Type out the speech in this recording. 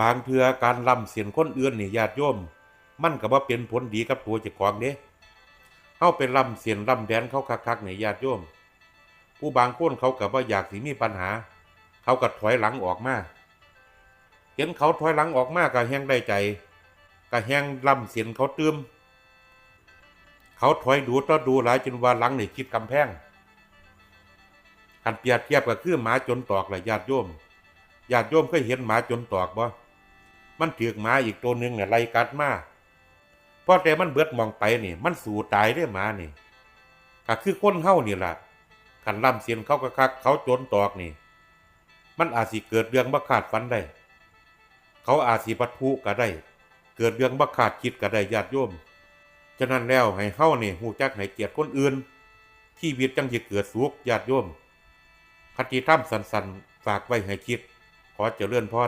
บางเทื่อการลำเสียนคนอื่นนี่ญาติโยม มันก็บ่เป็นผลดีกับตัวเจ้าของเด้เฮาไปล่ำเสียนล่ำแดนเขาคักๆนี่ญาติโยม ผู้บางคนเขาก็บ่อยากสิมีปัญหา เขาก็ถอยหลังออกมาเห็นเขาถอยหลังออกมาก็แฮงได้ใจก็แฮงลำเสียนเขาตื้มเขาถอยดูต่อดูหลายจนว่าหลังนี่คิดกำแพงคันเปรียบเทียบก็คือหมาจนตอกแหละญาติโยมญาติโยมเคยเห็นหมาจนตอกบ่ มันถือกหมาอีกตัวหนึ่งเนี่ยไล่กัดมาพอแต่มันเบิดมองไปนี่ มันสู่ตายได้หมานี่ก็คือคนเฮานี่ล่ะขันล่ำเสียนเขาก็คักเขาจนตอกนี่ มันอาจสิเกิดเรื่องบัคาดฝันได้ เขาอาจสิปัทุก็ได้ เกิดเรื่องบัคาดคิดก็ได้ญาติโยม ฉะนั้นแล้วให้เฮานี่ฮู้จักให้เกียรติคนอื่นชีวิตจังสิเกิดสุขญาติโยมคติธรรมสันๆฝากไว้ให้คิด ขอเจริญพร